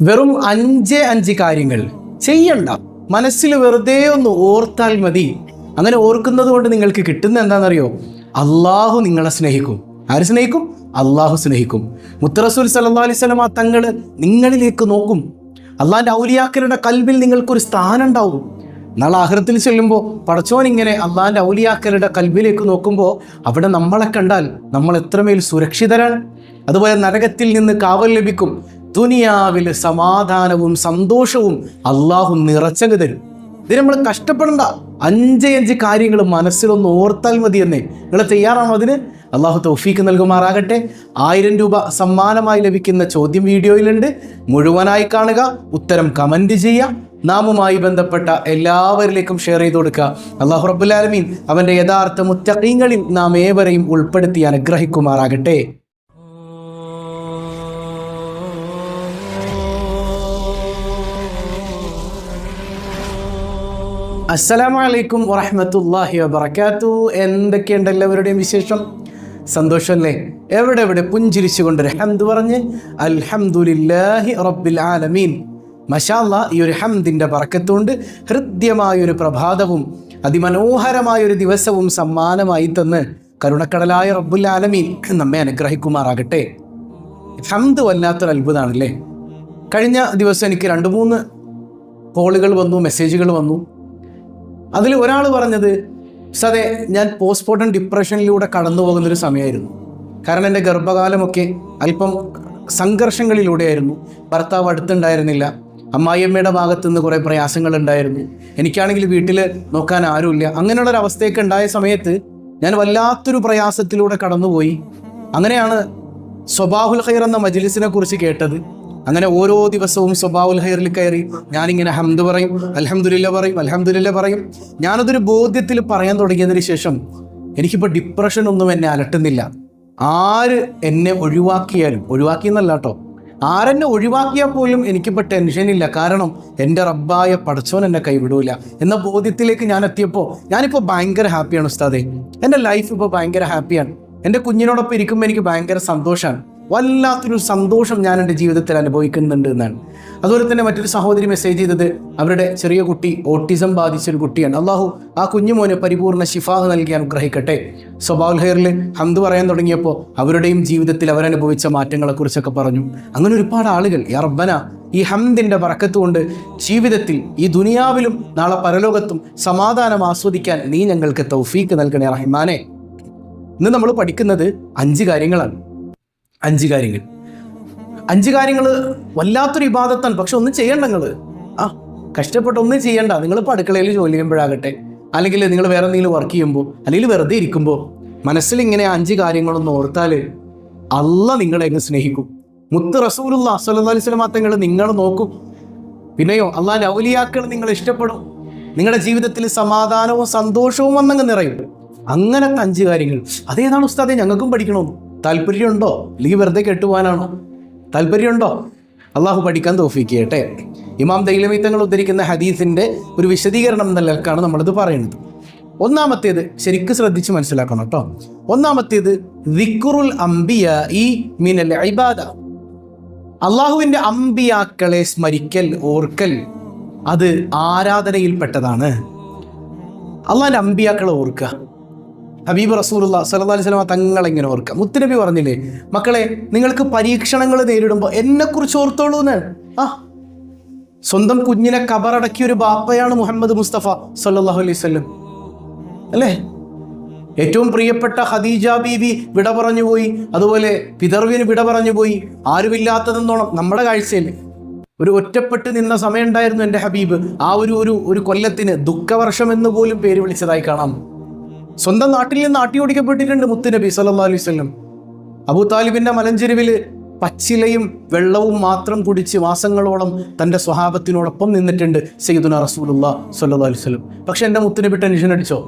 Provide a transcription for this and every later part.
വെറും അഞ്ച് അഞ്ച് കാര്യങ്ങൾ. ചെയ്യണ്ട. മനസ്സിൽ വെറുതെ ഒന്ന് ഓർത്താൽ മതി. അങ്ങനെ ഓർക്കുന്നത് കൊണ്ട് നിങ്ങൾക്ക് കിട്ടുന്ന എന്താണെന്നറിയോ? അള്ളാഹു നിങ്ങളെ സ്നേഹിക്കും. ആര് സ്നേഹിക്കും? അള്ളാഹു സ്നേഹിക്കും. മുത്തറസൂൽ സല്ലാ അലൈഹി സ്വലമ തങ്ങൾ നിങ്ങളിലേക്ക് നോക്കും. അള്ളാഹിന്റെ ഔലിയാക്കരുടെ കൽവിൽ നിങ്ങൾക്കൊരു സ്ഥാനം ഉണ്ടാവും നാളെ ആഹ്റത്തിൽ ചെല്ലുമ്പോൾ പടച്ചോൻ ഇങ്ങനെ അള്ളാഹിന്റെ ഔലിയാക്കരുടെ കൽവിലേക്ക് നോക്കുമ്പോൾ അവിടെ നമ്മളെ കണ്ടാൽ നമ്മൾ എത്രമേൽ സുരക്ഷിതരാണ്. അതുപോലെ നരകത്തിൽ നിന്ന് കാവൽ ലഭിക്കും. ദുനിയാവിൽ സമാധാനവും സന്തോഷവും അള്ളാഹു നിറച്ചങ്ങ് തരും. ഇത് നമ്മൾ കഷ്ടപ്പെടണ്ട. അഞ്ച് അഞ്ച് കാര്യങ്ങൾ മനസ്സിലൊന്ന് ഓർത്താൽ മതി എന്നേ നിങ്ങൾ തയ്യാറാണോ അതിന്? അള്ളാഹു തൗഫീക്ക് നൽകുമാറാകട്ടെ. ആയിരം രൂപ സമ്മാനമായി ലഭിക്കുന്ന ചോദ്യം വീഡിയോയിലുണ്ട്. മുഴുവനായി കാണുക. ഉത്തരം കമന്റ് ചെയ്യുക. നാമുമായി ബന്ധപ്പെട്ട എല്ലാവരിലേക്കും ഷെയർ ചെയ്ത് കൊടുക്കുക. അള്ളാഹു റബുല്ലാലമീൻ അവന്റെ യഥാർത്ഥ മുത്തീങ്ങളിൽ നാം ഏവരെയും ഉൾപ്പെടുത്തി അനുഗ്രഹിക്കുമാറാകട്ടെ. അസ്സലാമു അലൈക്കും വറഹമത്തല്ലാഹി വബർക്കാത്തു എന്തൊക്കെയുണ്ട് എല്ലാവരുടെയും വിശേഷം? സന്തോഷമല്ലേ? എവിടെ എവിടെ പുഞ്ചിരിച്ചുകൊണ്ട് ഹംദ് പറഞ്ഞ് അൽഹംദുലില്ലാഹി റബ്ബിൽ ആലമീൻ. മഷാല്ല ഈ ഒരു ഹംദിന്റെ പറക്കത്തുകൊണ്ട് ഹൃദ്യമായൊരു പ്രഭാതവും അതിമനോഹരമായൊരു ദിവസവും സമ്മാനമായി തന്ന് കരുണക്കടലായ റബ്ബുൽ ആലമീൻ നമ്മെ അനുഗ്രഹിക്കുമാറാകട്ടെ. ഹംദ് വല്ലാത്തൊരു അത്ഭുതമാണല്ലേ കഴിഞ്ഞ ദിവസം എനിക്ക് രണ്ട് മൂന്ന് കോളുകൾ വന്നു മെസ്സേജുകൾ വന്നു. അതിൽ ഒരാൾ പറഞ്ഞത് സതെ ഞാൻ പോസ്റ്റ്മോർട്ടം ഡിപ്രഷനിലൂടെ കടന്നു പോകുന്നൊരു സമയമായിരുന്നു. കാരണം എന്റെ ഗർഭകാലമൊക്കെ അല്പം സംഘർഷങ്ങളിലൂടെയായിരുന്നു. ഭർത്താവ് അടുത്തുണ്ടായിരുന്നില്ല. അമ്മായിയമ്മയുടെ ഭാഗത്തു നിന്ന് കുറേ പ്രയാസങ്ങൾ ഉണ്ടായിരുന്നു എനിക്കാണെങ്കിൽ വീട്ടിൽ നോക്കാൻ ആരുമില്ല. അങ്ങനെയുള്ളൊരു അവസ്ഥയൊക്കെ ഉണ്ടായ സമയത്ത് ഞാൻ വല്ലാത്തൊരു പ്രയാസത്തിലൂടെ കടന്നുപോയി. അങ്ങനെയാണ് സ്വബാഹുൽ ഖൈർ എന്ന മജ്ലിസിനെ കുറിച്ച് കേട്ടത്. അങ്ങനെ ഓരോ ദിവസവും സ്വഭാവുൽ ഹൈറിൽ കയറി ഞാനിങ്ങനെ ഹംദ് പറയും അലഹമുല്ല പറയും അലഹമുല്ല പറയും. ഞാനതൊരു ബോധ്യത്തിൽ പറയാൻ തുടങ്ങിയതിന് ശേഷം എനിക്കിപ്പോൾ ഡിപ്രഷൻ ഒന്നും എന്നെ അലട്ടുന്നില്ല. ആര് എന്നെ ഒഴിവാക്കിയാലും ഒഴിവാക്കി എന്നല്ല കേട്ടോ. ആരെന്നെ ഒഴിവാക്കിയാൽ പോലും എനിക്കിപ്പോൾ ടെൻഷനില്ല കാരണം എന്റെ റബ്ബായ പഠിച്ചവൻ എന്നെ കൈവിടൂല. എന്ന ബോധ്യത്തിലേക്ക് ഞാൻ എത്തിയപ്പോൾ ഞാനിപ്പോൾ ഭയങ്കര ഹാപ്പിയാണ് ഉസ്താദെ. എന്റെ ലൈഫ് ഇപ്പോൾ ഭയങ്കര ഹാപ്പിയാണ് എന്റെ കുഞ്ഞിനോടൊപ്പം ഇരിക്കുമ്പോൾ എനിക്ക് ഭയങ്കര സന്തോഷമാണ് വല്ലാത്തൊരു സന്തോഷം ഞാൻ എന്റെ ജീവിതത്തിൽ അനുഭവിക്കുന്നുണ്ട് എന്നാണ്. അതുപോലെ തന്നെ മറ്റൊരു സഹോദരി മെസ്സേജ് ചെയ്തത് അവരുടെ ചെറിയ കുട്ടി ഓട്ടിസം ബാധിച്ചൊരു കുട്ടിയാണ്. അള്ളാഹു ആ കുഞ്ഞുമോന് പരിപൂർണ ശിഫാഹ് നൽകി അനുഗ്രഹിക്കട്ടെ. സ്വഭാവൽ ഹെയറിൽ ഹന്ത് പറയാൻ തുടങ്ങിയപ്പോൾ അവരുടെയും ജീവിതത്തിൽ അവരനുഭവിച്ച മാറ്റങ്ങളെക്കുറിച്ചൊക്കെ പറഞ്ഞു. അങ്ങനെ ഒരുപാട് ആളുകൾ റബ്ബന ഈ ഹംദിന്റെ കൊണ്ട് ജീവിതത്തിൽ ഈ ദുനിയാവിലും നാളെ പരലോകത്തും സമാധാനം ആസ്വദിക്കാൻ നീ ഞങ്ങൾക്ക് തൗഫീക്ക് നൽകണേ റഹ്മാനെ. ഇന്ന് നമ്മൾ പഠിക്കുന്നത് അഞ്ച് കാര്യങ്ങളാണ്. അഞ്ച് കാര്യങ്ങൾ. അഞ്ച് കാര്യങ്ങൾ വല്ലാത്തൊരു ഇബാദത്താണ് പക്ഷെ ഒന്നും ചെയ്യണ്ട നിങ്ങൾ ആ കഷ്ടപ്പെട്ട് ഒന്നും ചെയ്യണ്ട. നിങ്ങളിപ്പോൾ അടുക്കളയിൽ ജോലി ചെയ്യുമ്പോഴാകട്ടെ അല്ലെങ്കിൽ നിങ്ങൾ വേറെ എന്തെങ്കിലും വർക്ക് ചെയ്യുമ്പോൾ അല്ലെങ്കിൽ വെറുതെ ഇരിക്കുമ്പോൾ മനസ്സിൽ ഇങ്ങനെ അഞ്ച് കാര്യങ്ങളൊന്നും ഓർത്താൽ അല്ല നിങ്ങളെ എങ്ങ് സ്നേഹിക്കും. മുത്ത് റസൂലുള്ള അസലി വസല്ലം തങ്ങൾ നിങ്ങളെ നോക്കും. പിന്നെയോ അള്ളാഹിന്റെ ഔലിയാക്കൾ നിങ്ങൾ ഇഷ്ടപ്പെടും. നിങ്ങളുടെ ജീവിതത്തിൽ സമാധാനവും സന്തോഷവും വന്നങ്ങ് നിറയും. അങ്ങനത്തെ അഞ്ച് കാര്യങ്ങൾ. അതേതാണ് ഉസ്താദെ ഞങ്ങൾക്കും പഠിക്കണമെന്ന്. താല്പര്യമുണ്ടോ? അല്ലെങ്കിൽ വെറുതെ കെട്ടുപോകാനാണോ താല്പര്യമുണ്ടോ? അള്ളാഹു പഠിക്കാൻ തോഫിക്കട്ടെ ഇമാം തൈലമീത്തങ്ങൾ ഉദ്ധരിക്കുന്ന ഹദീസിന്റെ ഒരു വിശദീകരണം എന്ന നിലക്കാണ് നമ്മളിത് പറയുന്നത്. ഒന്നാമത്തേത് ശരിക്കും ശ്രദ്ധിച്ച് മനസ്സിലാക്കണം കേട്ടോ. ഒന്നാമത്തേത് ദിക്റുൽ അംബിയ ഈ മിനൽ ഇബാദ. അള്ളാഹുവിന്റെ അംബിയാക്കളെ സ്മരിക്കൽ ഓർക്കൽ അത് ആരാധനയിൽപ്പെട്ടതാണ്. അള്ളാഹിന്റെ അംബിയാക്കളെ ഓർക്കുക. ഹബീബ് റസൂലുള്ള സല്ലാ അലൈഹി സ്വലാമ തങ്ങളെങ്ങനെ ഓർക്കുക മുത്തുനബി പറഞ്ഞില്ലേ മക്കളെ നിങ്ങൾക്ക് പരീക്ഷണങ്ങൾ നേരിടുമ്പോൾ എന്നെക്കുറിച്ച് ഓർത്തോളൂ എന്ന്? ആ. സ്വന്തം കുഞ്ഞിനെ കബറടക്കിയ ഒരു ബാപ്പയാണ് മുഹമ്മദ് മുസ്തഫ സല്ലല്ലാഹു അലൈഹി വസല്ലം. അല്ലേ? ഏറ്റവും പ്രിയപ്പെട്ട ഖദീജ ബീബി വിട പറഞ്ഞു പോയി. അതുപോലെ പിതർവിന് വിട പറഞ്ഞു പോയി. ആരുമില്ലാത്തതെന്നോണം നമ്മുടെ കാഴ്ചയിൽ. ഒരു ഒറ്റപ്പെട്ട് നിന്ന സമയം ഉണ്ടായിരുന്നു എന്റെ ഹബീബ്. ആ ഒരു ഒരു ഒരു കൊല്ലത്തിന് ദുഃഖവർഷം എന്ന് പോലും പേര് വിളിച്ചതായി കാണാം. സ്വന്തം നാട്ടിൽ നിന്ന് ആട്ടിയോടിക്കപ്പെട്ടിട്ടുണ്ട് മുത്തുനബി സല്ലല്ലാഹു അലൈഹി വസല്ലം. അബൂ താലിബിന്റെ മലഞ്ചെരുവിൽ പച്ചിലയും വെള്ളവും മാത്രം കുടിച്ച് മാസങ്ങളോളം തന്റെ സ്വഭാവത്തിനോടൊപ്പം നിന്നിട്ടുണ്ട് സെയ്ദുന റസൂലുള്ള സല്ലല്ലാഹു അലൈഹി വസല്ലം. പക്ഷെ എന്റെ മുത്തുനബി ടെൻഷൻ അടിച്ചോ?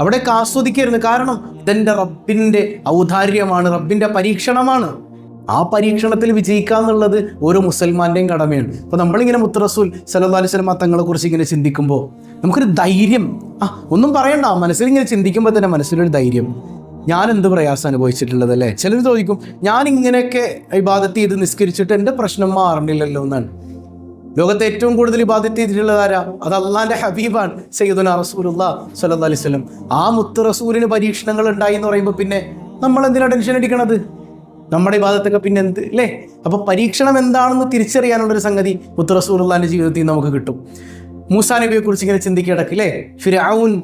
അവിടേക്ക് ആസ്വദിക്കരുത്. കാരണം ഇതെന്റെ റബ്ബിന്റെ ഔദാര്യമാണ് റബ്ബിന്റെ പരീക്ഷണമാണ്. ആ പരീക്ഷണത്തിൽ വിജയിക്കുക എന്നുള്ളത് ഓരോ മുസൽമാന്റെയും കടമയാണ്. അപ്പോൾ നമ്മളിങ്ങനെ മുത്തറസൂൽ സലഹ്ലി അലൈഹി വസല്ലം തങ്ങളെ ഇങ്ങനെ ചിന്തിക്കുമ്പോൾ നമുക്കൊരു ധൈര്യം. ആ ഒന്നും പറയണ്ട. മനസ്സിൽ ഇങ്ങനെ ചിന്തിക്കുമ്പോൾ തന്നെ മനസ്സിലൊരു ധൈര്യം. ഞാൻ എന്ത് പ്രയാസം അനുഭവിച്ചിട്ടുള്ളത് അല്ലേ ചിലർ ചോദിക്കും ഞാൻ ഇങ്ങനെയൊക്കെ ഇബാദത്ത് ചെയ്ത് നിസ്കരിച്ചിട്ട് എന്റെ പ്രശ്നം മാറണില്ലല്ലോ എന്നാണ്. ലോകത്തെ ഏറ്റവും കൂടുതൽ ഇബാദത്ത് ചെയ്തിട്ടുള്ളത് ആരാ? അത് അള്ളാന്റെ ഹബീബാണ് സയ്യിദുന റസൂലുള്ള സല്ലാ അലൈഹി വസല്ലം. ആ മുത്ത് റസൂലിന് പരീക്ഷണങ്ങൾ ഉണ്ടായി എന്ന് പറയുമ്പോൾ പിന്നെ നമ്മൾ എന്തിനാണ് ടെൻഷൻ അടിക്കണത്? നമ്മുടെ വിവാദത്തൊക്കെ പിന്നെ എന്ത് അല്ലേ അപ്പൊ പരീക്ഷണം എന്താണെന്ന് തിരിച്ചറിയാനുള്ളൊരു സംഗതി മുത്ത് റസൂലുള്ളാന്റെ ജീവിതത്തിൽ നമുക്ക് കിട്ടും. മൂസാ നബിയെ കുറിച്ച് ഇങ്ങനെ ചിന്തിക്കിടക്ക് അല്ലേ ഫിരാവുൻ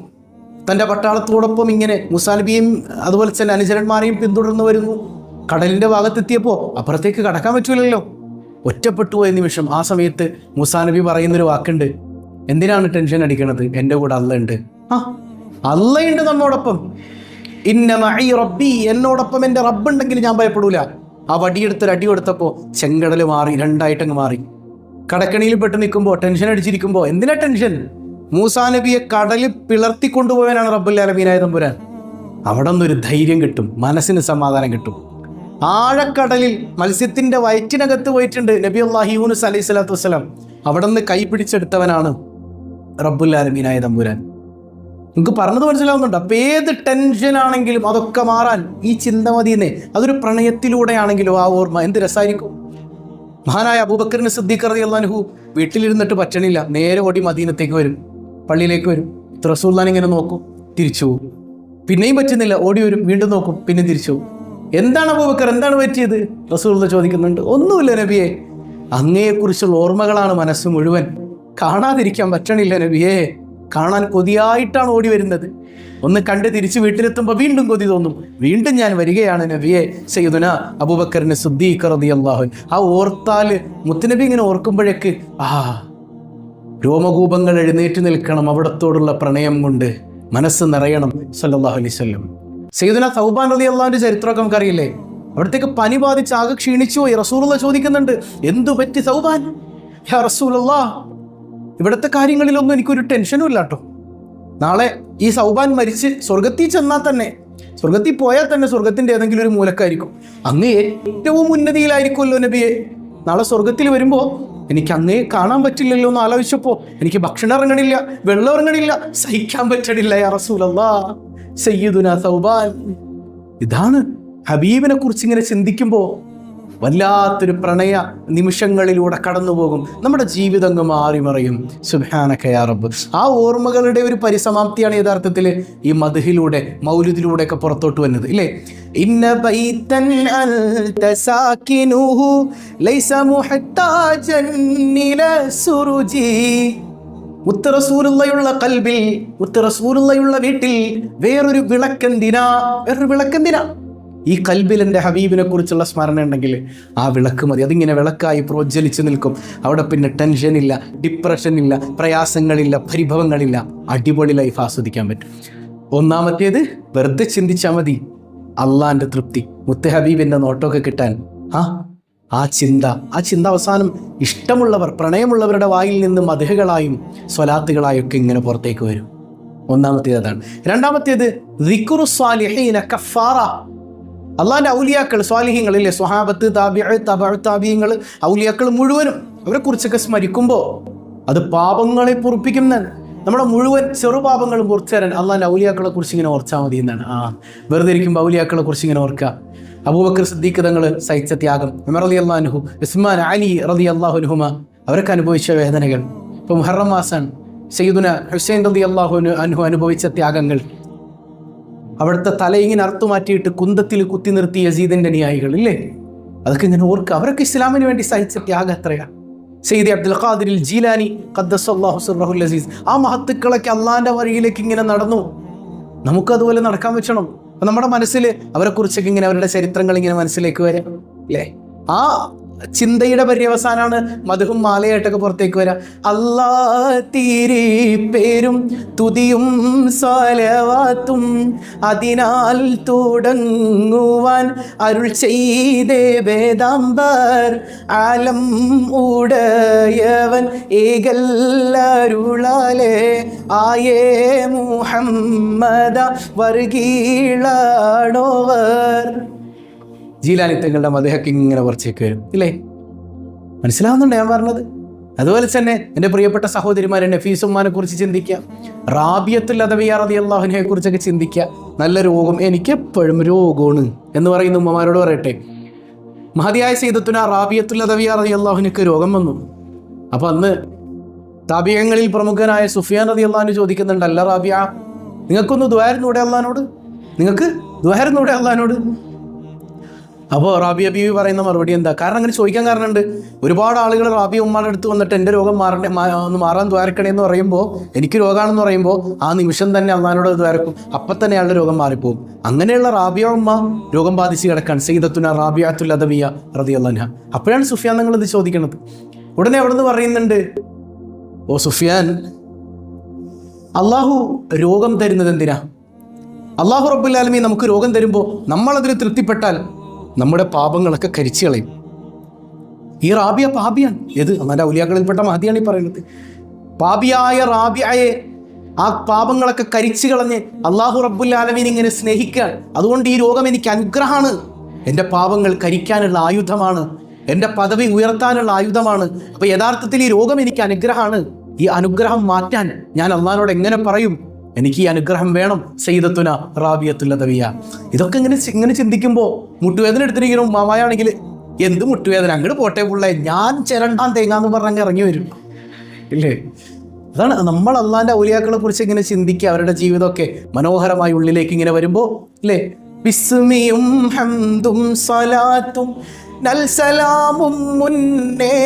തന്റെ പട്ടാളത്തോടൊപ്പം ഇങ്ങനെ മൂസാ നബിയും അതുപോലെ തന്നെ അനുചരന്മാരെയും പിന്തുടർന്നു വരുന്നു. കടലിന്റെ ഭാഗത്തെത്തിയപ്പോൾ അപ്പുറത്തേക്ക് കടക്കാൻ പറ്റൂലല്ലോ. ഒറ്റപ്പെട്ടു പോയ നിമിഷം ആ സമയത്ത് മൂസാ നബി പറയുന്നൊരു വാക്കുണ്ട്. എന്തിനാണ് ടെൻഷൻ അടിക്കണത്? എന്റെ കൂടെ അല്ല ഉണ്ട്. ആ അല്ലയുണ്ട് നമ്മോടൊപ്പം. ഇന്ന മഈ റബ്ബി എന്നോടൊപ്പം എന്റെ റബ്ബുണ്ടെങ്കിൽ ഞാൻ ഭയപ്പെടൂല. ആ വടിയെടുത്തൊരു അടി കൊടുത്തപ്പോൾ ചെങ്കടൽ മാറി രണ്ടായിട്ടങ്ങ് മാറി. കടക്കണിയിൽ പെട്ട് നിൽക്കുമ്പോൾ ടെൻഷൻ അടിച്ചിരിക്കുമ്പോൾ എന്തിനാ ടെൻഷൻ? മൂസാ നബിയെ കടലിൽ പിളർത്തി കൊണ്ടുപോകാനാണ് റബ്ബുൽ അലമീനായ തമ്പുരാൻ. അവിടെ നിന്നൊരു ധൈര്യം കിട്ടും മനസ്സിന് സമാധാനം കിട്ടും. ആഴക്കടലിൽ മത്സ്യത്തിന്റെ വയറ്റിനകത്ത് പോയിട്ടുണ്ട് നബി അള്ളാഹി യൂനുസ് അലൈഹി സ്വലാത്തു വസ്സലാം. അവിടെ നിന്ന് കൈ പിടിച്ചെടുത്തവനാണ് റബ്ബുൽ ആലമീനായ തമ്പുരാൻ. നിങ്ങൾക്ക് പറഞ്ഞത് മനസ്സിലാവുന്നുണ്ട്. അപ്പം ഏത് ടെൻഷൻ ആണെങ്കിലും അതൊക്കെ മാറാൻ ഈ ചിന്ത മതിയെന്നേ. അതൊരു പ്രണയത്തിലൂടെയാണെങ്കിലും ആ ഓർമ്മ. എന്ത് രസമായിരിക്കും മഹാനായ അബൂബക്കറിന് സിദ്ദീഖ് റതി അള്ളാൻഹു വീട്ടിലിരുന്നിട്ട് പറ്റണില്ല. നേരെ ഓടി മദീനത്തേക്ക് വരും. പള്ളിയിലേക്ക് വരും. റസൂല്ലാൻ ഇങ്ങനെ നോക്കും. തിരിച്ചു പോകും. പിന്നെയും പറ്റുന്നില്ല. ഓടി വരും. വീണ്ടും നോക്കും. പിന്നെ തിരിച്ചു പോകും. എന്താണ് അബൂബക്കർ? എന്താണ് പറ്റിയത്? റസൂൽ ചോദിക്കുന്നുണ്ട്. ഒന്നുമില്ല നബിയെ. അങ്ങയെക്കുറിച്ചുള്ള ഓർമ്മകളാണ് മനസ്സ് മുഴുവൻ. കാണാതിരിക്കാൻ പറ്റണില്ല നബിയെ. കാണാൻ കൊതിയായിട്ടാണ് ഓടി വരുന്നത്. ഒന്ന് കണ്ട് തിരിച്ച് വീട്ടിലെത്തുമ്പോൾ വീണ്ടും കൊതി തോന്നും. വീണ്ടും ഞാൻ വരികയാണ് നബിയെ സയ്യിദുന അബൂബക്കറിന് സുദ്ദീഖ് റളിയല്ലാഹു അൻഹു. ആ ഓർത്താൽ മുത്തുനബി ഇങ്ങനെ ഓർക്കുമ്പോഴേക്ക് ആ രോമകൂപങ്ങൾ എഴുന്നേറ്റ് നിൽക്കണം അവിടത്തോടുള്ള പ്രണയം കൊണ്ട് മനസ്സ് നിറയണം സല്ലാഹു അലൈഹി വസല്ലം. സയ്യിദുന സൗബാൻ റതി അള്ളാഹുവിന്റെ ചരിത്രമൊക്കെ നമുക്കറിയില്ലേ? അവിടത്തേക്ക് പനി ബാധിച്ച് ആകെ ക്ഷീണിച്ചു റസൂലുള്ള ചോദിക്കുന്നുണ്ട് എന്തു പറ്റി സൗബാൻ? റസൂലല്ലാ ഇവിടുത്തെ കാര്യങ്ങളിലൊന്നും എനിക്കൊരു ടെൻഷനും ഇല്ല കേട്ടോ നാളെ ഈ സൗബാൻ മരിച്ച് സ്വർഗത്തിൽ ചെന്നാൽ തന്നെ സ്വർഗത്തിൽ പോയാൽ തന്നെ സ്വർഗത്തിന്റെ ഏതെങ്കിലും ഒരു മൂലക്കായിരിക്കും. അങ്ങ് ഏറ്റവും ഉന്നതിയിലായിരിക്കുമല്ലോ നബിയെ. നാളെ സ്വർഗത്തിൽ വരുമ്പോൾ എനിക്ക് അങ്ങേ കാണാൻ പറ്റില്ലല്ലോ എന്ന് ആലോചിച്ചപ്പോൾ എനിക്ക് ഭക്ഷണം ഇറങ്ങണില്ല വെള്ളം ഇറങ്ങണില്ല സഹിക്കാൻ പറ്റണില്ല യാ റസൂലല്ലാ. സയ്യിദുന സൗബാൻ. ഇതാണ് ഹബീബിനെ കുറിച്ച് ഇങ്ങനെ ചിന്തിക്കുമ്പോൾ വല്ലാത്തൊരു പ്രണയ നിമിഷങ്ങളിലൂടെ കടന്നു പോകും നമ്മുടെ ജീവിതം അങ്ങ് മാറി മറിയും സുബാനക്കയാ റബ്ബ്. ആ ഓർമ്മകളുടെ ഒരു പരിസമാപ്തിയാണ് യഥാർത്ഥത്തിൽ ഈ മധുഹിലൂടെ മൗലുദിലൂടെ ഒക്കെ പുറത്തോട്ട് വന്നത് ഇല്ലേ? സുറുജി. മുത്ത് റസൂലുള്ളയുള്ള കൽബിൽ മുത്ത് റസൂലുള്ളയുള്ള വീട്ടിൽ വേറൊരു വിളക്കെന്തിനാ? വേറൊരു വിളക്കെന്തിനാ? ഈ കൽബിൽ എന്റെ ഹബീബിനെ കുറിച്ചുള്ള സ്മരണ ഉണ്ടെങ്കിൽ ആ വിളക്ക് മതി. അതിങ്ങനെ വിളക്കായി പ്രോജ്വലിച്ച് നിൽക്കും. അവിടെ പിന്നെ ടെൻഷൻ ഇല്ല ഡിപ്രഷൻ ഇല്ല പ്രയാസങ്ങളില്ല പരിഭവങ്ങളില്ല. അടിപൊളി ലൈഫ് ആസ്വദിക്കാൻ പറ്റും. ഒന്നാമത്തേത് വെറുതെ ചിന്തിച്ചാൽ മതി. അള്ളാന്റെ തൃപ്തി. മുത്ത് ഹബീബിന്റെ നോട്ടമൊക്കെ കിട്ടാൻ. ആ ആ ചിന്ത. ആ ചിന്ത അവസാനം ഇഷ്ടമുള്ളവർ പ്രണയമുള്ളവരുടെ വായിൽ നിന്ന് മധുഹകളായും സ്വലാത്തുകളായും ഒക്കെ ഇങ്ങനെ പുറത്തേക്ക് വരും. ഒന്നാമത്തേത് അതാണ്. രണ്ടാമത്തേത് അള്ളാഹിന്റെ ഔലിയാക്കൾ സ്വാലിഹ്യങ്ങൾ അല്ലേ സ്വഹാബത്ത് താബിഅ തബഅ താബിയങ്ങൾ ഔലിയാക്കൾ മുഴുവനും അവരെ കുറിച്ചൊക്കെ സ്മരിക്കുമ്പോൾ അത് പാപങ്ങളെ പൊറുപ്പിക്കുന്നതാണ്. നമ്മുടെ മുഴുവൻ ചെറുപാപങ്ങളും പൊറിച്ചു തരാൻ അള്ളാഹിന്റെ ഔലിയാക്കളെ കുറിച്ച് ഇങ്ങനെ ഓർച്ചാൽ മതി എന്നാണ്. ആ വെറുതെ ഇരിക്കുമ്പോൾ ഔലിയാക്കളെ കുറിച്ച് ഇങ്ങനെ ഓർക്കുക. അബൂബക്കർ സിദ്ദീഖ് തങ്ങൾ സഹിച്ച ത്യാഗം ഉമർ റളി അള്ളാഹു ഉസ്മാൻ അലി റതി അള്ളാഹുനുഹുമ അവരൊക്കെ അനുഭവിച്ച വേദനകൾ. ഇപ്പം മുഹറം മാസാണ്. സയ്യിദുന ഹുസൈൻ റതി അള്ളാഹു അനുഹു അനുഭവിച്ച ത്യാഗങ്ങൾ. അവിടുത്തെ തല ഇങ്ങനെ അറുത്തു മാറ്റിയിട്ട് കുന്തത്തിൽ കുത്തി നിർത്തിയ യസീദിന്റെ അനുയായികൾ ഇല്ലേ? അതൊക്കെ ഇങ്ങനെ ഓർക്കുക. അവരൊക്കെ ഇസ്ലാമിന് വേണ്ടി സഹിച്ച ത്യാഗം എത്രയാണ് സെയ്ദി അബ്ദുൽ ഖാദിരിൽ ജീലാനി ഖദ്ദസല്ലാഹു സുറഹുൽ അസീസ് ആ മഹത്തുക്കളൊക്കെ അള്ളാന്റെ വഴിയിലേക്ക് ഇങ്ങനെ നടന്നു. നമുക്കതുപോലെ നടക്കാൻ വെച്ചണം നമ്മുടെ മനസ്സിൽ അവരെക്കുറിച്ചൊക്കെ ഇങ്ങനെ അവരുടെ ചരിത്രങ്ങൾ ഇങ്ങനെ മനസ്സിലേക്ക് വരാം. അല്ലേ ആ ചിന്തയുടെ പര്യവസാനാണ് മധുഹും മാലയായിട്ടൊക്കെ പുറത്തേക്ക് വരാം. അല്ലാ തീരെ പേരും തുതിയും സ്വലവാത്തും അതിനാൽ തുടങ്ങുവാൻ അരുൾ ചെയ്തേ വേദാംബർ ആലം ഉടയവൻ ഏകല്ലരുളാലേ. ആയേ മുഹമ്മദ വർഗീളാണോവർ. ജീലാനിത്യങ്ങളുടെ മതയൊക്കെ ഇങ്ങനെ കുറച്ചേക്ക് വരും. ഇല്ലേ? മനസ്സിലാവുന്നുണ്ട് ഞാൻ പറഞ്ഞത്? അതുപോലെ തന്നെ എന്റെ പ്രിയപ്പെട്ട സഹോദരിമാരെ നഫീസുമ്മാനെ കുറിച്ച് ചിന്തിക്കുക. റാബിയത്തുൽ അദവിയാറതി അള്ളാഹുനെ കുറിച്ചൊക്കെ ചിന്തിക്കുക. നല്ല രോഗം എനിക്ക് എപ്പോഴും രോഗമാണ് എന്ന് പറയുന്ന ഉമ്മമാരോട് പറയട്ടെ. മഹതിയായ സീതത്തുന റാബിയത്തുൽ അദവിയാറതി അള്ളാഹുനക്ക് രോഗം വന്നു. അപ്പൊ അന്ന് താപികങ്ങളിൽ പ്രമുഖനായ സുഫിയാൻ റതി അള്ളാഹുന് ചോദിക്കുന്നുണ്ട് അല്ല റാബിയ നിങ്ങൾക്കൊന്ന് ദ്വാരുന്നൂടെ അള്ളഹാനോട്? നിങ്ങൾക്ക് ദ്വാരുന്നൂടെ അള്ളഹാനോട്? അപ്പോൾ റാബിയ ബീവി പറയുന്ന മറുപടി എന്താ? കാരണം അങ്ങനെ ചോദിക്കാൻ കാരണമുണ്ട്. ഒരുപാട് ആളുകൾ റാബിയ ഉമ്മാടെ അടുത്ത് വന്നിട്ട് എന്റെ രോഗം മാറണേ ഒന്ന് മാറാൻ ദ്വാരക്കണേ എന്ന് പറയുമ്പോൾ എനിക്ക് രോഗമാണെന്ന് പറയുമ്പോൾ ആ നിമിഷം തന്നെ അള്ളഹാനോട് ദ്വാരക്കും. അപ്പം തന്നെ അയാളുടെ രോഗം മാറിപ്പോകും അങ്ങനെയുള്ള റാബിയ ഉമ്മ രോഗം ബാധിച്ച് കിടക്കാൻ സീദത്തുന റാബിയാത്തുൽ അദബിയ റതി അള്ളഹ അപ്പോഴാണ് സുഫിയാൻ നിങ്ങൾ ഇത് ചോദിക്കുന്നത് ഉടനെ അവിടെ നിന്ന് പറയുന്നുണ്ട് ഓ സുഫിയാൻ അള്ളാഹു രോഗം തരുന്നത് എന്തിനാ? അള്ളാഹു റബ്ബുല്ലാലമി നമുക്ക് രോഗം തരുമ്പോൾ നമ്മളതിൽ തൃപ്തിപ്പെട്ടാൽ നമ്മുടെ പാപങ്ങളൊക്കെ കരിച്ചു കളയും. ഈ റാബിയ പാപിയാണ്. ഏത്? അന്നാന്റെ ഔലിയാക്കളിൽപ്പെട്ട മഹതിയാണ് ഈ പറയുന്നത്. പാപിയായ റാബിയായെ ആ പാപങ്ങളൊക്കെ കരിച്ചു കളഞ്ഞ് അള്ളാഹു റബ്ബുല്ലാലമീൻ ഇങ്ങനെ സ്നേഹിക്കാൻ അതുകൊണ്ട് ഈ രോഗം എനിക്ക് അനുഗ്രഹമാണ്. എന്റെ പാപങ്ങൾ കരിക്കാനുള്ള ആയുധമാണ്. എന്റെ പദവി ഉയർത്താനുള്ള ആയുധമാണ്. അപ്പോൾ യഥാർത്ഥത്തിൽ ഈ രോഗം എനിക്ക് അനുഗ്രഹമാണ്. ഈ അനുഗ്രഹം മാറ്റാൻ ഞാൻ അള്ളഹാനോട് എങ്ങനെ പറയും? എനിക്ക് ഈ അനുഗ്രഹം വേണം സെയ്തത്തുന റാബിയത്തുല്ലതവിയ ഇതൊക്കെ ഇങ്ങനെ ഇങ്ങനെ ചിന്തിക്കുമ്പോൾ മുട്ടുവേദന എടുത്തിരിക്കുന്നു. മാമായാണെങ്കിൽ എന്ത് മുട്ടുവേദന? അങ്ങോട്ട് പോട്ടെ പുള്ളേ. ഞാൻ ചിരണ്ടാൻ തേങ്ങാന്ന് പറഞ്ഞങ്ങ് ഇറങ്ങി വരും. ഇല്ലേ? അതാണ് നമ്മൾ അള്ളാന്റെ ഔലിയാക്കളെ കുറിച്ച് ഇങ്ങനെ ചിന്തിക്കുക. അവരുടെ ജീവിതമൊക്കെ മനോഹരമായി ഉള്ളിലേക്ക് ഇങ്ങനെ വരുമ്പോൾ അല്ലേ ബിസ്മിയും ഹംദും സലാത്തും നൽസലാമും മുന്നേ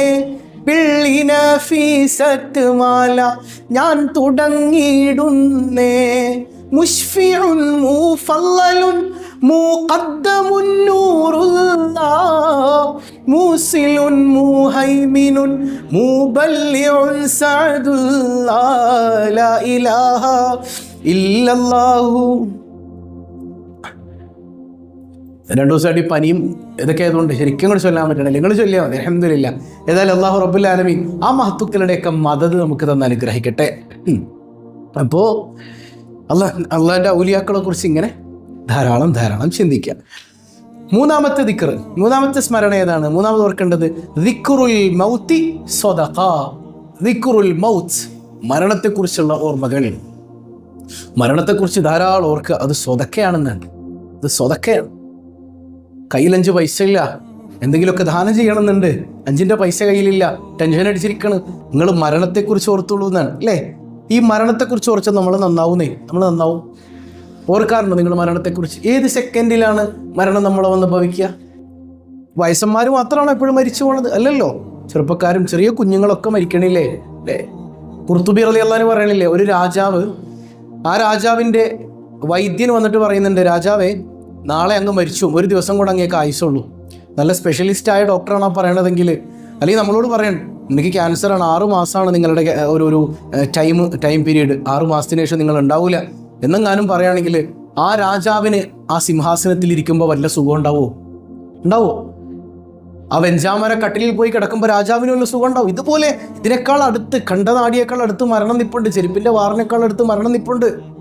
പിള്ളിന ഫീസത്ത് മാല ഞാൻ തുടങ്ങിയിടുന്നേ. മുഷ്ഫിഉൻ മൂഫല്ലലുൻ ദിവസമായിട്ട് പനിയും ഇതൊക്കെ ആയതുകൊണ്ട് ശരിക്കും കൂടി ചൊല്ലാൻ പറ്റണില്ല. നിങ്ങൾ ചൊല്ലിയാൽ മതി. അലഹമില്ല ഏതായാലും അള്ളാഹു റബ്ബുൽ ആലമീൻ ആ മഹത്തുക്കളുടെയൊക്കെ മദത് നമുക്ക് തന്നെ അനുഗ്രഹിക്കട്ടെ. അപ്പോൾ അപ്പോ അള്ളാഹ് അള്ളാഹിന്റെ ഔലിയാക്കളെ കുറിച്ച് ഇങ്ങനെ ധാരാളം ധാരാളം ചിന്തിക്കുക മൂന്നാമത്തെ ദിക്കർ മൂന്നാമത്തെ സ്മരണ ഏതാണ്? മൂന്നാമത് ഓർക്കേണ്ടത് ദിക്കുറുൽ മൗത്തി സ്വതഖ ദിക്റുൽ മൗത്ത് മരണത്തെക്കുറിച്ചുള്ള ഓർമ്മകൾ. മരണത്തെക്കുറിച്ച് ധാരാളം ഓർക്കുക. അത് സ്വതക്കയാണെന്നാണ് അത് സ്വതക്കയാണ് കയ്യിലഞ്ച് പൈസ ഇല്ല എന്തെങ്കിലുമൊക്കെ ദാനം ചെയ്യണമെന്നുണ്ട്. അഞ്ചിന്റെ പൈസ കയ്യിലില്ല. ടെൻഷൻ അടിച്ചിരിക്കണം. നിങ്ങൾ മരണത്തെക്കുറിച്ച് ഓർത്തുള്ളൂ എന്നാണ് അല്ലേ? ഈ മരണത്തെക്കുറിച്ച് ഓർച്ച നമ്മൾ നന്നാവുന്നേ. നമ്മൾ നന്നാവും. ഓർക്കാറുണ്ടോ നിങ്ങൾ മരണത്തെക്കുറിച്ച്. ഏത് സെക്കൻഡിലാണ് മരണം നമ്മളെ വന്ന് ഭവിക്കുക? വയസ്സന്മാർ മാത്രമാണ് എപ്പോഴും മരിച്ചു പോണത്? അല്ലല്ലോ. ചെറുപ്പക്കാരും ചെറിയ കുഞ്ഞുങ്ങളൊക്കെ മരിക്കണില്ലേ? അല്ലേ? കുർത്തുബി റലി അള്ളഹാന് പറയണില്ലേ? ഒരു രാജാവ് ആ രാജാവിന്റെ വൈദ്യൻ വന്നിട്ട് പറയുന്നുണ്ട് രാജാവേ നാളെ അങ്ങ് മരിച്ചു. ഒരു ദിവസം കൂടെ അങ്ങേക്ക് ആയുസുള്ളൂ നല്ല സ്പെഷ്യലിസ്റ്റായ ഡോക്ടറാണ് പറയണതെങ്കിൽ അല്ലെങ്കിൽ നമ്മളോട് പറയണം എനിക്ക് ക്യാൻസറാണ് ആറ് മാസമാണ് നിങ്ങളുടെ ഒരു ഒരു ടൈം ടൈം പീരീഡ് ആറ് മാസത്തിന് ശേഷം നിങ്ങൾ ഉണ്ടാവില്ല എന്നെങ്ങാനും പറയുകയാണെങ്കിൽ ആ രാജാവിന് ആ സിംഹാസനത്തിൽ ഇരിക്കുമ്പോൾ വല്ല സുഖം ഉണ്ടാവോ? ഉണ്ടാവോ? ആ വെഞ്ചാമര കട്ടിലിൽ പോയി കിടക്കുമ്പോൾ രാജാവിന് വല്ല സുഖം ഉണ്ടാവും? ഇതുപോലെ ഇതിനേക്കാൾ അടുത്ത് കണ്ട നാടിയേക്കാൾ അടുത്ത് മരണം നിപ്പുണ്ട്. ചെരുപ്പിന്റെ വാറിനേക്കാൾ അടുത്ത് മരണം നിപ്പുണ്ട്.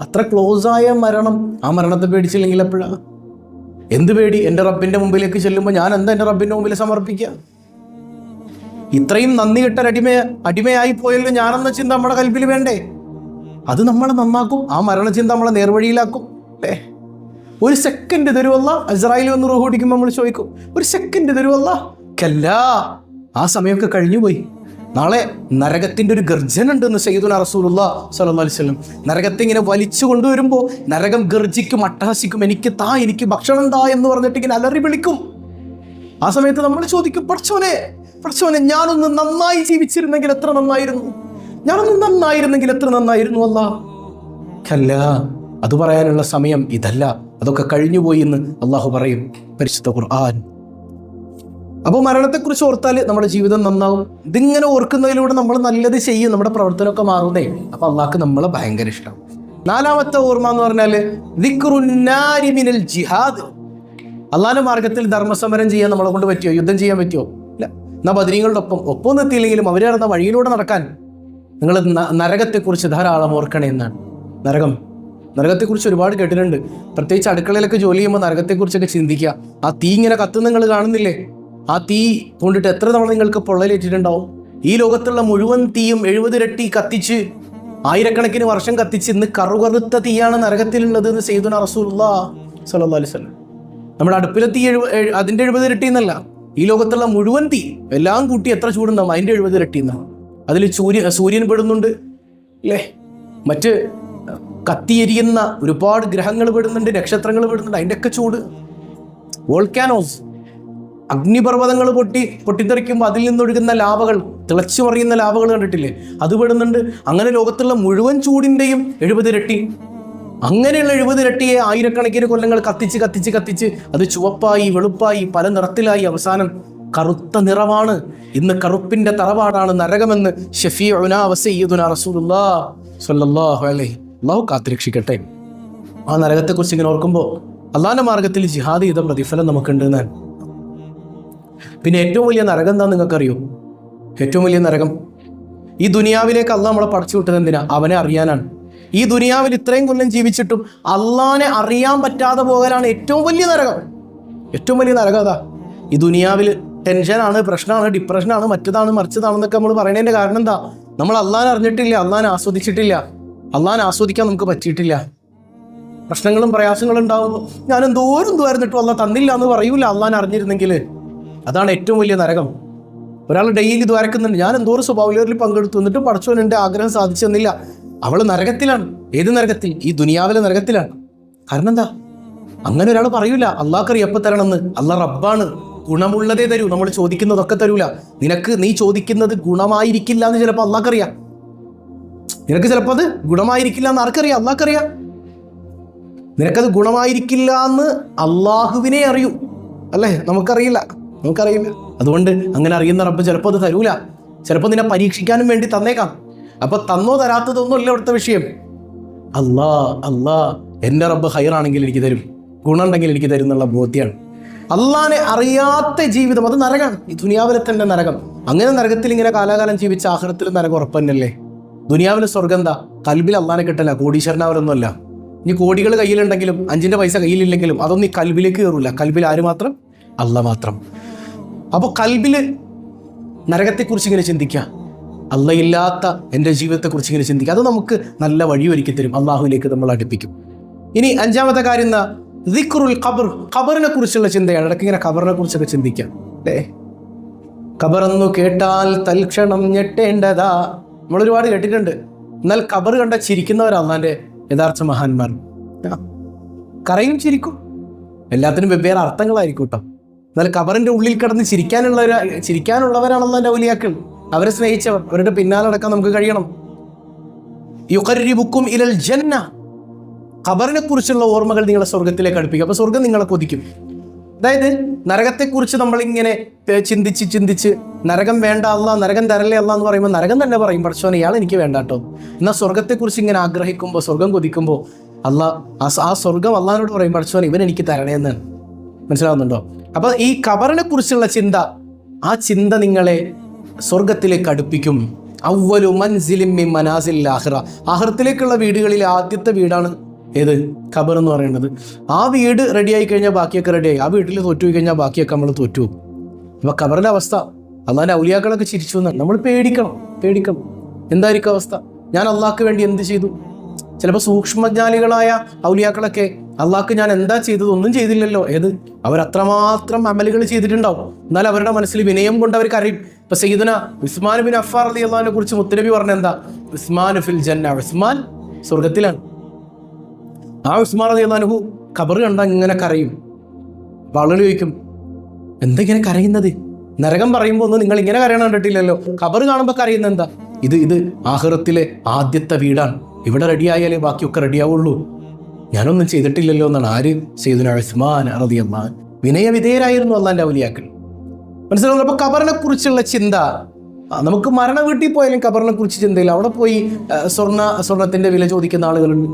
അത്ര ക്ലോസ് ആയ മരണം. ആ മരണത്തെ പേടിച്ചില്ലെങ്കിൽ എപ്പോഴാ? എന്ത് പേടി? എന്റെ റബ്ബിന്റെ മുമ്പിലേക്ക് ചെല്ലുമ്പോൾ ഞാൻ എന്താ എന്റെ റബ്ബിന്റെ മുമ്പിൽ സമർപ്പിക്കുക? ഇത്രയും നന്ദി കിട്ടാൻ അടിമ അടിമയായി പോയല്ലോ ഞാനെന്ന ചിന്ത നമ്മുടെ കൽപ്പിൽ വേണ്ടേ? അത് നമ്മളെ നന്നാക്കും ആ മരണചിന്ത നമ്മളെ നേർവഴിയിലാക്കും. അല്ലേ ഒരു സെക്കൻഡ് തരുമല്ല അസ്രായിൽ വന്ന് റൂഹ് ഓടിക്കുമ്പോൾ നമ്മൾ ചോദിക്കും ഒരു സെക്കൻഡ് തരുമല്ല കല്ല ആ സമയമൊക്കെ കഴിഞ്ഞു പോയി നാളെ നരകത്തിന്റെ ഒരു ഗർജനുണ്ട് എന്ന് സയ്യിദുന അറസൂലുള്ള അലൈഹി വസല്ലം. നരകത്തെ ഇങ്ങനെ വലിച്ചു കൊണ്ടുവരുമ്പോൾ നരകം ഗർജിക്കും അട്ടഹസിക്കും എനിക്ക് താ എനിക്ക് ഭക്ഷണം താ എന്ന് പറഞ്ഞിട്ട് ഇങ്ങനെ അലറി വിളിക്കും. ആ സമയത്ത് നമ്മൾ ചോദിക്കും പഠിച്ചോനെ പഠിച്ചോനെ ഞാനൊന്ന് നന്നായി ജീവിച്ചിരുന്നെങ്കിൽ എത്ര നന്നായിരുന്നു? ഞാനൊന്ന് നന്നായിരുന്നെങ്കിൽ എത്ര നന്നായിരുന്നു അല്ല? അല്ല അത് പറയാനുള്ള സമയം ഇതല്ല. അതൊക്കെ കഴിഞ്ഞുപോയി എന്ന് അള്ളാഹു പറയും. പരിശുദ്ധ ഖുർആൻ. അപ്പോൾ മരണത്തെക്കുറിച്ച് ഓർത്താൽ നമ്മുടെ ജീവിതം നന്നാവും. ഇതിങ്ങനെ ഓർക്കുന്നതിലൂടെ നമ്മൾ നല്ലത് ചെയ്യും നമ്മുടെ പ്രവർത്തനമൊക്കെ മാറുന്നേ. അപ്പോൾ അള്ളാഹ്ക്ക് നമ്മളെ ഭയങ്കര ഇഷ്ടം നാലാമത്തെ ഓർമ്മ എന്ന് പറഞ്ഞാൽ ദിക്റുന്നാരി മിനൽ ജിഹാദ്. അള്ളാഹിന്റെ മാർഗത്തിൽ ധർമ്മസമരം ചെയ്യാൻ നമ്മളെ കൊണ്ട് പറ്റുമോ യുദ്ധം ചെയ്യാൻ പറ്റുമോ ഇല്ല. എന്നാ ബദരീങ്ങളുടെ ഒപ്പം ഒപ്പം എത്തിയില്ലെങ്കിലും അവർ നടന്ന വഴിയിലൂടെ നടക്കാൻ നിങ്ങൾ നരകത്തെക്കുറിച്ച് ധാരാളം ഓർക്കണേ എന്നാണ്. നരകം. നരകത്തെക്കുറിച്ച് ഒരുപാട് കേട്ടിട്ടുണ്ട്. പ്രത്യേകിച്ച് അടുക്കളയിലൊക്കെ ജോലി ചെയ്യുമ്പോൾ നരകത്തെക്കുറിച്ചൊക്കെ ചിന്തിക്കുക. ആ തീ ഇങ്ങനെ കത്തുന്ന നിങ്ങൾ കാണുന്നില്ലേ? ആ തീ കൊണ്ടിട്ട് എത്ര തവണ നിങ്ങൾക്ക് പൊള്ളലേറ്റിട്ടുണ്ടാവും? ഈ ലോകത്തുള്ള മുഴുവൻ തീയും എഴുപതിരട്ടി കത്തിച്ച് ആയിരക്കണക്കിന് വർഷം കത്തിച്ച് ഇന്ന് കറുകറുത്ത തീയാണ് നരകത്തിലുള്ളത് എന്ന് സെയ്തു റസൂല്ല വസല്ലം. നമ്മുടെ അടുപ്പിലെ തീ എഴുപ എഴു- അതിന്റെ എഴുപത് ഇരട്ടി എന്നല്ല. ഈ ലോകത്തുള്ള മുഴുവൻ തീ എല്ലാം കൂട്ടി എത്ര ചൂടുണ്ടാവും? അതിന്റെ എഴുപത് ഇരട്ടി എന്നാണ്. അതിൽ സൂര്യ സൂര്യൻ പെടുന്നുണ്ട്. അല്ലേ മറ്റ് കത്തിയെരിയുന്ന ഒരുപാട് ഗ്രഹങ്ങൾ പെടുന്നുണ്ട് നക്ഷത്രങ്ങൾ പെടുന്നുണ്ട്. അതിന്റെയൊക്കെ ചൂട്. വോൾക്കാനോസ് അഗ്നിപർവതങ്ങൾ പൊട്ടി പൊട്ടിത്തെറിക്കുമ്പോൾ അതിൽ നിന്നൊഴുകുന്ന ലാവകൾ തിളച്ചു മറിയുന്ന ലാവകൾ കണ്ടിട്ടില്ലേ? അത് പെടുന്നുണ്ട്. അങ്ങനെ ലോകത്തുള്ള മുഴുവൻ ചൂടിന്റെയും എഴുപത് ഇരട്ടി. അങ്ങനെയുള്ള എഴുപത് ഇരട്ടിയെ ആയിരക്കണക്കിന് കൊല്ലങ്ങൾ കത്തിച്ച് കത്തിച്ച് കത്തിച്ച് അത് ചുവപ്പായി വെളുപ്പായി പല നിറത്തിലായി അവസാനം കറുത്ത നിറമാണ് ഇന്ന് കറുപ്പിന്റെ തറവാടാണ് നരകമെന്ന് സ്വല്ലല്ലാഹു അലൈഹി. അള്ളാഹു കാത്തിരക്ഷിക്കട്ടെ. ആ നരകത്തെക്കുറിച്ച് ഇങ്ങനെ ഓർക്കുമ്പോൾ അള്ളാഹിന്റെ മാർഗത്തിൽ ജിഹാദ് ചെയ്ത പ്രതിഫലം നമുക്കുണ്ട് പിന്നെ ഏറ്റവും വലിയ നരകം എന്താ നിങ്ങൾക്കറിയോ? ഏറ്റവും വലിയ നരകം. ഈ ദുനിയാവിലേക്ക് അല്ല നമ്മളെ പടച്ചു വിട്ടത് എന്തിനാ? അവനെ അറിയാനാണ്. ഈ ദുനിയാവിൽ ഇത്രയും കൊല്ലം ജീവിച്ചിട്ടും അള്ളാനെ അറിയാൻ പറ്റാതെ പോകലാണ് ഏറ്റവും വലിയ നരകം. ഏറ്റവും വലിയ നരകം അതാ. ഈ ദുനിയാവിൽ ടെൻഷനാണ് പ്രശ്നമാണ് ഡിപ്രഷനാണ് മറ്റതാണ് മറിച്ചതാണെന്നൊക്കെ നമ്മൾ പറയുന്നതിന്റെ കാരണം എന്താ? നമ്മൾ അള്ളാൻ അറിഞ്ഞിട്ടില്ല അള്ളാൻ ആസ്വദിച്ചിട്ടില്ല. അള്ളാൻ ആസ്വദിക്കാൻ നമുക്ക് പറ്റിയിട്ടില്ല. പ്രശ്നങ്ങളും പ്രയാസങ്ങളും ഉണ്ടാകുമ്പോൾ ഞാൻ എന്തോരം എന്തുവായിരുന്നിട്ടും അല്ല തന്നില്ല എന്ന് പറയൂല അള്ളാൻ അറിഞ്ഞിരുന്നെങ്കിൽ അതാണ് ഏറ്റവും വലിയ നരകം. ഒരാൾ ഡെയിലി ദ്വാരക്കുന്നുണ്ട്. ഞാൻ എന്തോരം സ്വഭാവത്തിൽ പങ്കെടുത്തു എന്നിട്ട് പഠിച്ചവൻ എന്റെ ആഗ്രഹം സാധിച്ചു തന്നില്ല അവൾ നരകത്തിലാണ്. ഏത് നരകത്തിൽ? ഈ ദുനിയാവിലെ നരകത്തിലാണ്. കാരണം എന്താ അങ്ങനെ ഒരാൾ പറയൂല. അള്ളാഹ്ക്കറി എപ്പോൾ തരണമെന്ന്. അള്ളാഹ് റബ്ബാണ്. ഗുണമുള്ളതേ തരൂ. നമ്മൾ ചോദിക്കുന്നതൊക്കെ തരൂല. നിനക്ക് നീ ചോദിക്കുന്നത് ഗുണമായിരിക്കില്ല എന്ന് ചിലപ്പോൾ അള്ളാഹ്ക്കറിയാം. നിനക്ക് ചിലപ്പോൾ അത് ഗുണമായിരിക്കില്ല എന്ന് ആർക്കറിയാം? അള്ളാഹ്ക്കറിയാം. നിനക്കത് ഗുണമായിരിക്കില്ല എന്ന് അള്ളാഹുവിനെ അറിയൂ. അല്ലേ? നമുക്കറിയില്ല. നമുക്കറിയില്ല. അതുകൊണ്ട് അങ്ങനെ അറിയുന്ന റബ്ബ് ചിലപ്പോൾ അത് തരൂല. ചിലപ്പോൾ നിന്നെ പരീക്ഷിക്കാനും വേണ്ടി തന്നേക്കാം. അപ്പൊ തന്നോ തരാത്തതൊന്നും അല്ല ഇവിടുത്തെ വിഷയം. അല്ലാ അല്ലാ എന്റെ റബ്ബ് ഹൈറാണെങ്കിൽ എനിക്ക് തരും. ഗുണമുണ്ടെങ്കിൽ എനിക്ക് തരും എന്നുള്ള ബോധ്യമാണ് അള്ളാനെ അറിയാത്ത ജീവിതം അത് നരകമാണ് ഈ ദുനിയാവിലെ തന്നെ നരകം. അങ്ങനെ നരകത്തിൽ ഇങ്ങനെ കാലാകാലം ജീവിച്ച ആഹ്റത്തിൽ നരകം ഉറപ്പന്നല്ലേ? ദുനിയാവിലെ സ്വർഗം എന്താ? കൽബിൽ അള്ളാനെ കിട്ടല്ല കോടീശ്വരനാവരൊന്നുമല്ല ഇനി കോടികൾ കയ്യിലുണ്ടെങ്കിലും അഞ്ചിന്റെ പൈസ കയ്യിലില്ലെങ്കിലും അതൊന്നും ഈ കൽബിലേക്ക് കയറൂല. കൽബിൽ ആര് മാത്രം? അല്ല മാത്രം. അപ്പോൾ കൽബിൽ നരകത്തെക്കുറിച്ച് ഇങ്ങനെ ചിന്തിക്കുക അല്ലയില്ലാത്ത എന്റെ ജീവിതത്തെക്കുറിച്ച് ഇങ്ങനെ ചിന്തിക്കുക അത് നമുക്ക് നല്ല വഴി ഒരുക്കി തരും. അള്ളാഹുവിലേക്ക് നമ്മൾ അടുപ്പിക്കും. ഇനി അഞ്ചാമത്തെ കാര്യം എന്താ? ദിക്റുൽ ഖബർ. ഖബറിനെ കുറിച്ചുള്ള ചിന്തയാണ്. ഇടയ്ക്ക് ഇങ്ങനെ ഖബറിനെ കുറിച്ചൊക്കെ ചിന്തിക്കാം. അല്ലേ ഖബറെന്നു കേട്ടാൽ തൽക്ഷണം ഞെട്ടേണ്ടതാ. നമ്മൾ ഒരുപാട് കേട്ടിട്ടുണ്ട്. എന്നാൽ ഖബർ കണ്ട ചിരിക്കുന്നവരാണ് അള്ളാന്റെ യഥാർത്ഥ മഹാന്മാർ. കറയും ചിരിക്കും. എല്ലാത്തിനും വെവ്വേറെ അർത്ഥങ്ങളായിരിക്കും കേട്ടോ. എന്നാൽ കബറിന്റെ ഉള്ളിൽ കിടന്ന് ചിരിക്കാനുള്ള ചിരിക്കാനുള്ളവരാണെന്ന് എന്റെ ഔലിയാക്കൾ അവരെ സ്നേഹിച്ചവർ അവരുടെ പിന്നാലെ അടക്കാൻ നമുക്ക് കഴിയണം. യുക്കരിബുക്കും ഇലൽ ജന്ന. ഖബറിനെ കുറിച്ചുള്ള ഓർമ്മകൾ നിങ്ങളെ സ്വർഗത്തിലേക്ക് അടുപ്പിക്കും. അപ്പോൾ സ്വർഗം നിങ്ങളെ കൊതിക്കും. അതായത് നരകത്തെക്കുറിച്ച് നമ്മളിങ്ങനെ ചിന്തിച്ച് ചിന്തിച്ച് നരകം വേണ്ട അല്ല നരകം തരല്ലേ അല്ല എന്ന് പറയുമ്പോൾ നരകം തന്നെ പറയും. പഠിച്ചോനെ ഇയാൾ എനിക്ക് വേണ്ട കേട്ടോ. എന്നാൽ സ്വർഗത്തെക്കുറിച്ച് ഇങ്ങനെ ആഗ്രഹിക്കുമ്പോൾ സ്വർഗം കൊതിക്കുമ്പോൾ അല്ല ആ സ്വർഗം അള്ളഹാനോട് പറയും പഠിച്ചോനെ ഇവൻ എനിക്ക് തരണേ എന്നാണ്. മനസ്സിലാവുന്നുണ്ടോ? അപ്പൊ ഈ കബറിനെ കുറിച്ചുള്ള ചിന്ത ആ ചിന്ത നിങ്ങളെ സ്വർഗത്തിലേക്ക് അടുപ്പിക്കും. അവലു മൻസിലിമ്മി മിൻ മനാസിൽ ആഹ്റ ആഹ്റത്തിലേക്കുള്ള വീടുകളിൽ ആദ്യത്തെ വീടാണ് ഏത്? ഖബർ എന്ന് പറയുന്നത്. ആ വീട് റെഡിയായി കഴിഞ്ഞാൽ ബാക്കിയൊക്കെ റെഡിയായി. ആ വീട്ടിൽ തോറ്റുപോയി കഴിഞ്ഞാൽ ബാക്കിയൊക്കെ നമ്മൾ തോറ്റു. അപ്പൊ ഖബറിന്റെ അവസ്ഥ. അള്ളാന്റെ ഔലിയാക്കളൊക്കെ ചിരിച്ചു എന്നാണ്. നമ്മൾ പേടിക്കണം പേടിക്കണം. എന്തായിരിക്കും അവസ്ഥ? ഞാൻ അള്ളാഹ്ക്ക് വേണ്ടി എന്ത് ചെയ്തു? ചിലപ്പോൾ സൂക്ഷ്മജ്ഞാനികളായ ഔലിയാക്കളൊക്കെ അള്ളാഹ്ക്ക് ഞാൻ എന്താ ചെയ്തത് ഒന്നും ചെയ്തില്ലല്ലോ. ഏത്? അവർ അത്രമാത്രം അമലുകൾ ചെയ്തിട്ടുണ്ടാവും. എന്നാൽ അവരുടെ മനസ്സിൽ വിനയം കൊണ്ട് അവർക്ക് അറിയും. ഇപ്പൊ സയ്യിദുന ഉസ്മാൻ ബിൻ അഫാർ അലി അള്ളഹാനെ കുറിച്ച് മുത്തനബി പറഞ്ഞ എന്താ? ഉസ്മാൻ ഫിൽ ജന്ന ഉസ്മാൻ സ്വർഗത്തിലാണ് ആ ഉസ്മാൻ അലി അള്ളഹാനുഹു ഖബർ കണ്ട ഇങ്ങനെ കരയും. അപ്പൊ ആളുകൾ ചോദിക്കും എന്തെങ്ങനെ കരയുന്നത്? നരകം പറയുമ്പോൾ ഒന്നും നിങ്ങൾ ഇങ്ങനെ കരയണം കണ്ടിട്ടില്ലല്ലോ. ഖബർ കാണുമ്പോൾ കരയുന്നത് എന്താ? ഇത് ഇത് ആഹ്റത്തിലെ ആദ്യത്തെ വീടാണ്. ഇവിടെ റെഡിയായാലേ ബാക്കിയൊക്കെ റെഡിയാവുള്ളൂ ഞാനൊന്നും ചെയ്തിട്ടില്ലല്ലോ എന്നാണ് ആര് സെയ്ദുന ഉസ്മാൻ റളിയല്ലാഹു അൻഹു. വിനയവിധേയരായിരുന്നു അള്ളാന്റെ ഔലിയാക്കൾ. മനസ്സിലാവുന്നു അപ്പോൾ കബറിനെ കുറിച്ചുള്ള ചിന്ത നമുക്ക് മരണ വീട്ടിൽ പോയാലും കബറിനെ കുറിച്ച് ചിന്തയില്ല. അവിടെ പോയി സ്വർണ സ്വർണത്തിന്റെ വില ചോദിക്കുന്ന ആളുകളുണ്ട്.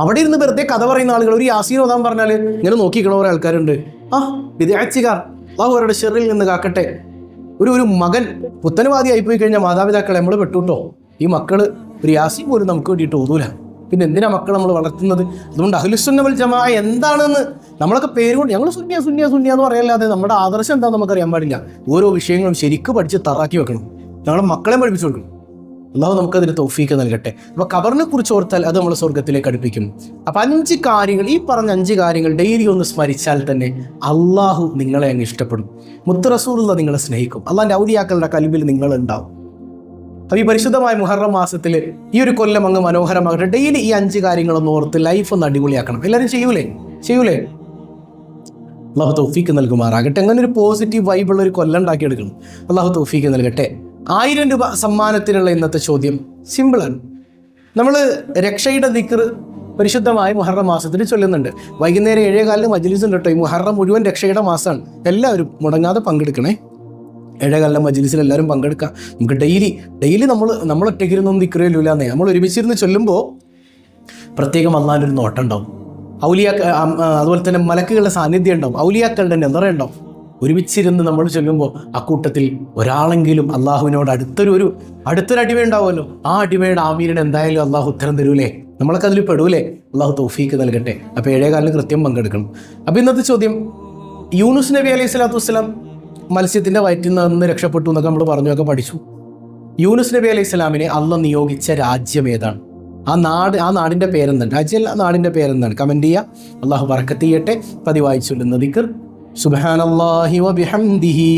അവിടെ ഇരുന്ന് വെറുതെ കഥ പറയുന്ന ആളുകൾ. ഒരു യാസീൻ ഓതാൻ പറഞ്ഞാൽ ഇങ്ങനെ നോക്കിക്കണ കുറേ ആൾക്കാരുണ്ട്. ആ വിദ്യാർത്ഥികാർ അള്ളാഹു അവരുടെ ഷെറിൽ നിന്ന് കാക്കട്ടെ. ഒരു ഒരു മകൻ പുത്തനവാദി ആയിപ്പോയി കഴിഞ്ഞാൽ മാതാപിതാക്കളെ നമ്മൾ പെട്ടുട്ടോ ഈ മക്കൾ ഒരു യാസീൻ പോലും നമുക്ക് വേണ്ടിയിട്ട് ഓതൂല. പിന്നെ എന്തിനാ മക്കൾ നമ്മൾ വളർത്തുന്നത്? അതുകൊണ്ട് അഖിലുസുന്നവൽ ജമാ എന്താണെന്ന് നമ്മളൊക്കെ പേരുകൊണ്ട് ഞങ്ങൾ സുന്യ സുന്യ സുന്യ എന്ന് പറയല്ലാതെ നമ്മുടെ ആദർശം എന്താണെന്ന് നമുക്കറിയാൻ പാടില്ല. ഓരോ വിഷയങ്ങളും ശരിക്കും പഠിച്ച് തറാക്കി വെക്കണം. ഞങ്ങളെ മക്കളെ പഠിപ്പിച്ചു കൊടുക്കണം. അള്ളാഹു നമുക്കതിന് തൗഫീക്ക് നൽകട്ടെ. അപ്പോൾ കബറിനെ കുറിച്ച് ഓർത്താൽ അത് നമ്മൾ സ്വർഗത്തിലേക്ക് അടുപ്പിക്കും. അപ്പോൾ അഞ്ച് കാര്യങ്ങൾ ഈ പറഞ്ഞ അഞ്ച് കാര്യങ്ങൾ ഡെയിലി ഒന്ന് സ്മരിച്ചാൽ തന്നെ അള്ളാഹു നിങ്ങളെ അങ്ങ് ഇഷ്ടപ്പെടും. മുത്തറസൂറുള്ള നിങ്ങളെ സ്നേഹിക്കും. അള്ളാഹിന്റെ ഔലിയാക്കളുടെ കൽബിൽ നിങ്ങളുണ്ടാവും. അപ്പോൾ ഈ പരിശുദ്ധമായ മുഹറം മാസത്തിൽ ഈ ഒരു കൊല്ലം അങ്ങ് മനോഹരമാകട്ടെ. ഡെയിലി ഈ അഞ്ച് കാര്യങ്ങളൊന്ന് ഓർത്ത് ലൈഫ് ഒന്ന് അടിപൊളിയാക്കണം. എല്ലാവരും ചെയ്യൂലേ? ചെയ്യൂലേ? അള്ളാഹു തൗഫീക്ക് നൽകുമാറാകട്ടെ. അങ്ങനെ ഒരു പോസിറ്റീവ് വൈബുള്ള ഒരു കൊല്ലം ഉണ്ടാക്കിയെടുക്കണം. അള്ളാഹു തൗഫീക്ക് നൽകട്ടെ. ആയിരം രൂപ സമ്മാനത്തിനുള്ള ഇന്നത്തെ ചോദ്യം സിമ്പിളാണ് നമ്മൾ രക്ഷയുടെ ദിക്കർ പരിശുദ്ധമായ മുഹറം മാസത്തിൽ ചൊല്ലുന്നുണ്ട്. വൈകുന്നേരം ഏഴേ കാലിന് ഉണ്ട് കേട്ടോ ഈ മുഹറം മുഴുവൻ രക്ഷയുടെ മാസമാണ് എല്ലാവരും മുടങ്ങാതെ പങ്കെടുക്കണേ. ഏഴേകാലിലെ മജ്ലിസിൽ എല്ലാവരും പങ്കെടുക്കാം. നമുക്ക് ഡെയിലി ഡെയിലി നമ്മൾ നമ്മൾ ഒറ്റയ്ക്കിരുന്നൊന്നും ദിക്കറിയില്ലാന്നേ നമ്മൾ ഒരുമിച്ചിരുന്ന് ചൊല്ലുമ്പോൾ പ്രത്യേകം ഒരു നോട്ടം ഉണ്ടാവും ഔലിയാ അതുപോലെ തന്നെ മലക്കുകളുടെ സാന്നിധ്യം ഉണ്ടാവും ഔലിയാക്കളുടെ നെതറ ഉണ്ടാവും ഒരുമിച്ചിരുന്ന് നമ്മൾ ചൊല്ലുമ്പോൾ അക്കൂട്ടത്തിൽ ഒരാളെങ്കിലും അള്ളാഹുവിനോട് അടുത്തൊരു ഒരു അടുത്തൊരു അടിമ ഉണ്ടാവുമല്ലോ. ആ അടിമയുടെ ആമീരിന് എന്തായാലും അള്ളാഹു ഉത്തരം തരൂലേ? നമ്മളൊക്കെ അതിൽ പെടൂലേ? അള്ളാഹു തൗഫീക്ക് നൽകട്ടെ. അപ്പോൾ ഏഴേകാലിന് കൃത്യം പങ്കെടുക്കണം. അപ്പോൾ ഇന്നത്തെ ചോദ്യം യൂനുസ് നബി അലൈഹി സ്വലാത്തു വസ്സലാം മത്സ്യത്തിൻ്റെ വയറ്റിൽ നിന്ന് രക്ഷപ്പെട്ടു എന്നൊക്കെ നമ്മൾ പറഞ്ഞൊക്കെ പഠിച്ചു യൂനുസ് നബി അലൈഹി സ്വലാമിനെ അള്ള നിയോഗിച്ച രാജ്യം ഏതാണ് ആ നാട് ആ നാടിൻ്റെ പേരെന്താണ് രാജ്യമല്ല ആ നാടിൻ്റെ പേരെന്താണ് കമൻറ്റ് ചെയ്യുക അള്ളാഹു പറക്കത്ത് ചെയ്യട്ടെ പതിവായി ചൊല്ലുന്ന ദിക്കർ സുബ്ഹാനല്ലാഹി വബിഹംദിഹി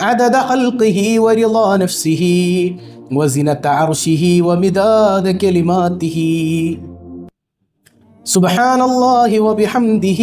عدد خلقه ورضا نفسه وزنة عرشه ومداد كلماته سبحان الله وبحمده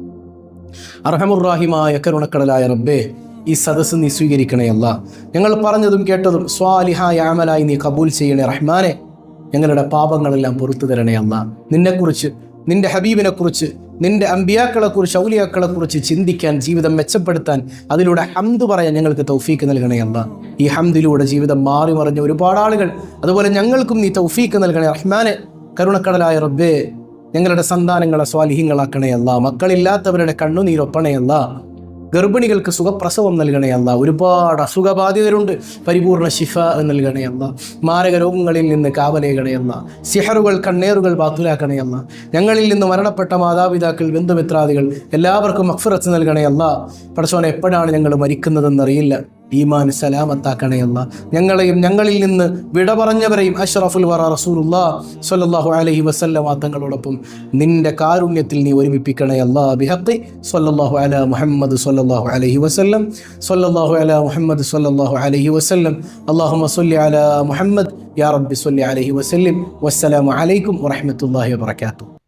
അർഹമുറാഹിമായ കരുണക്കടലായ റബ്ബേ ഈ സദസ്സ് നീ സ്വീകരിക്കണേ അല്ല. ഞങ്ങൾ പറഞ്ഞതും കേട്ടതും സ്വാലിഹായ അമലായി നീ കബൂൽ ചെയ്യണേ റഹ്മാനെ. ഞങ്ങളുടെ പാപങ്ങളെല്ലാം പുറത്തു തരണേ അല്ല. നിന്നെക്കുറിച്ച് നിന്റെ ഹബീബിനെക്കുറിച്ച് നിന്റെ അമ്പിയാക്കളെക്കുറിച്ച് ഔലിയാക്കളെക്കുറിച്ച് ചിന്തിക്കാൻ ജീവിതം മെച്ചപ്പെടുത്താൻ അതിലൂടെ ഹംദ് പറയാൻ ഞങ്ങൾക്ക് തൗഫീക്ക് നൽകണേ അല്ല. ഈ ഹംദിലൂടെ ജീവിതം മാറി മറിഞ്ഞ ഒരുപാട് ആളുകൾ അതുപോലെ ഞങ്ങൾക്കും നീ തൗഫീക്ക് നൽകണേ റഹ്മാനെ. കരുണക്കടലായ റബ്ബേ ഞങ്ങളുടെ സന്താനങ്ങളെ സ്വാലിഹ്യങ്ങളാക്കണേ അല്ല. മക്കളില്ലാത്തവരുടെ കണ്ണുനീരൊപ്പണയല്ല. ഗർഭിണികൾക്ക് സുഖപ്രസവം നൽകണേ അല്ല ഒരുപാട് അസുഖബാധിതരുണ്ട്. പരിപൂർണ ശിഫ നൽകണേ അല്ല മാരക രോഗങ്ങളിൽ നിന്ന് കാവലേകണയല്ല. സിഹറുകൾ കണ്ണേറുകൾ ബാത്തുലാക്കണയല്ല. ഞങ്ങളിൽ നിന്ന് മരണപ്പെട്ട മാതാപിതാക്കൾ ബന്ധുമിത്രാദികൾ എല്ലാവർക്കും അക്ഫറത്ത് നൽകണേ അല്ല പടച്ചോനെ എപ്പോഴാണ് ഞങ്ങൾ മരിക്കുന്നതെന്നറിയില്ല. ഈമാൻ സലാമത്താക്കണയല്ല ഞങ്ങളെയും ഞങ്ങളിൽ നിന്ന് വിട പറഞ്ഞവരെയും അഷ്റഫുൽ വറ റസൂലുള്ള സ്വല്ലല്ലാഹു അലൈഹി വസല്ലമ തങ്ങളോടൊപ്പം നിന്റെ കാരുണ്യത്തിൽ നീ ഒരുമിപ്പിക്കണയല്ല ബിഹഖി സ്വല്ലല്ലാഹു അല മുഹമ്മദ് സ്വല്ലല്ലാഹു അലൈഹി വസല്ലം. സ്വല്ലല്ലാഹു അല മുഹമ്മദ് സ്വല്ലല്ലാഹു അലൈഹി വസല്ലം. അല്ലാഹുമ്മ സ്വല്ലി അല മുഹമ്മദ്. യാ റബ്ബി സ്വല്ലി അലൈഹി വസല്ലം. വസ്സലാമു അലൈക്കും വറഹ്മത്തുള്ളാഹി വബറകാതുഹു